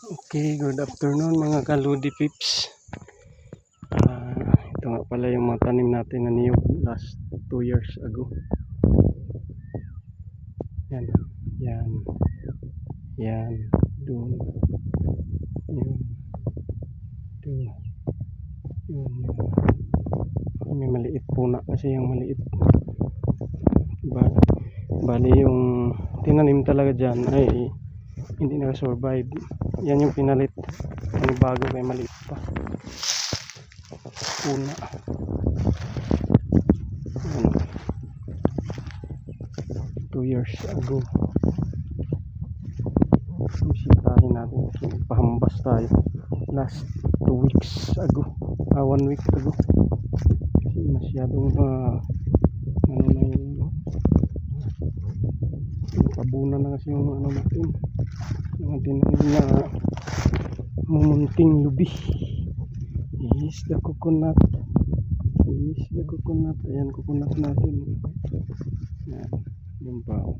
Okay, good afternoon mga kaludi pips. Ah, ito nga pala yung mga tanim natin na niyog last 2 years ago. Yan, yan, yan, doon, yun, doon, yun, yun. May maliit po na kasi yung maliit. Ba, bali yung tinanim talaga dyan ay hindi na-survive. Yan yung pinalit. Ang bago may maliit pa. Una. Ano? Two years ago. Bisitahin natin. Pahambas tayo. Last two weeks ago. Ah, one week ago. Kasi masyadong ah, ano na yung Tabunan na kasi yung ano natin. Mga tinanim na mumunting lubi. Is the coconut. Is the coconut. Ayan, coconut natin. Ayan, yung bao.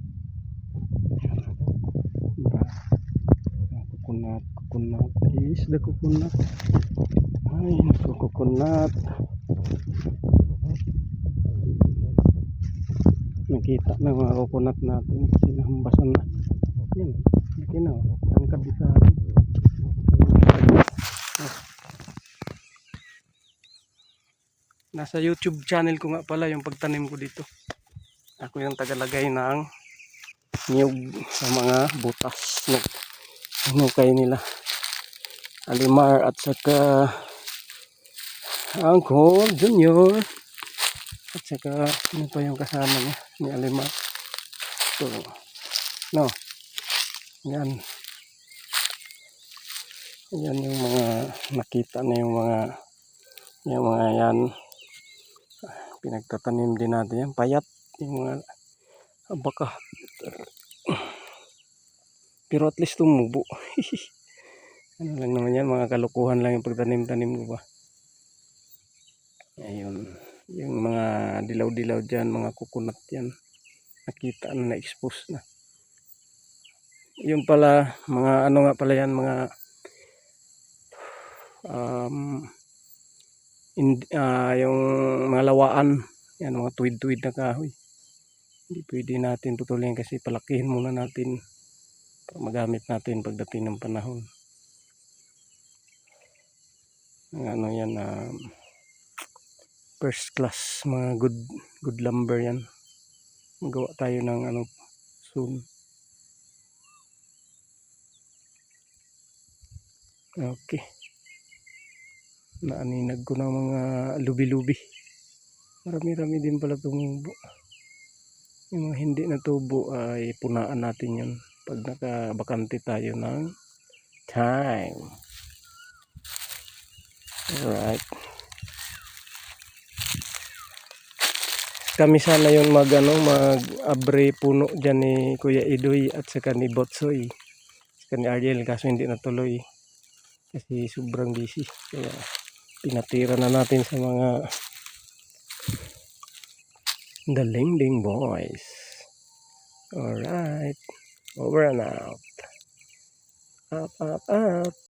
Diba? Coconut, coconut. Is the coconut. Ay, coconut. Nakita na mga coconut natin. Sinahambasan na. Yan, laki na. oh. Ang kabisa. Nasa YouTube channel ko nga pala yung pagtanim ko dito. Ako yung tagalagay ng niyog sa mga butas ng hinukay nila. Alimar at saka Angkol Junior at saka ano pa yung kasama niya ni Alimar. So, no. Yan. Yan yung mga nakita na yung mga yung mga yan pinagtatanim din natin yan payat yung mga ah, baka pero at least tumubo ano lang naman yan mga kalukuhan lang yung pagtanim-tanim ba ayun yung mga dilaw-dilaw dyan mga kukunat yan. Nakita na na-expose na. Yung pala mga ano nga pala yan mga um, in, ah, yung mga lawaan. Yan mga tuwid-tuwid na kahoy. Hindi pwede natin putulin kasi palakihin muna natin para magamit natin pagdating ng panahon. Ang ano yan um, first class mga good good lumber yan. Magawa tayo ng ano soon. Okay. Naaninag ko ng mga lubi-lubi. Marami-rami din pala tumubo yung mga hindi natubo ay punaan natin yun pag nakabakante tayo ng time. Alright kami sana yun mag ano mag abre puno dyan ni Kuya Idoy at saka ni Botsoy. Saka ni Ariel kaso hindi natuloy. Kasi sobrang busy. Kaya pinatira na natin sa mga the Lingding Boys. Alright. Over and out. Up up up